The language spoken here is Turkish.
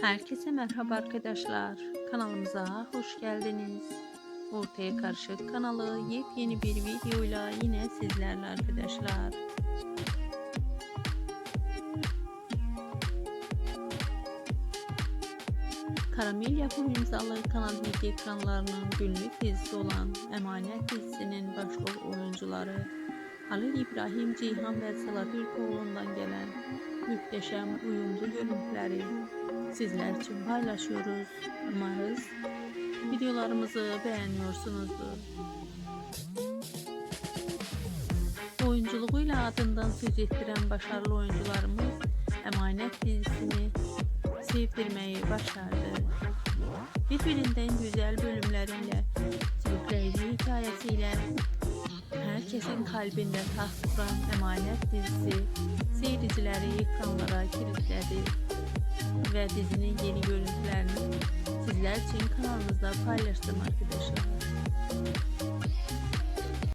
Herkese merhaba arkadaşlar. Kanalımıza hoş geldiniz. Ortaya Karışık kanalı yepyeni bir videoyla yine sizlerle arkadaşlar. Karamel yapım imzalı Kanal Dizi ekranlarının günlük dizisi olan Emanet dizisinin başrol oyuncuları Halil İbrahim Ceyhan ve Sıla Türkoğlu'ndan gelen muhteşem uyumlu görüntüleri sizler için paylaşıyoruz. Umarız videolarımızı beğeniyorsunuzdur. Oyunculuğuyla adından söz ettiren başarılı oyuncularımız Emanet dizisini sevdirmeyi başardı. Birbirinden güzel bölümleriyle, sürükleyici hikayesiyle herkesin kalbinde taht kuran Emanet dizisi seyircileri ekranlara kilitledi ve dizinin yeni görüntülerini sizler için kanalımızda paylaştım arkadaşlar.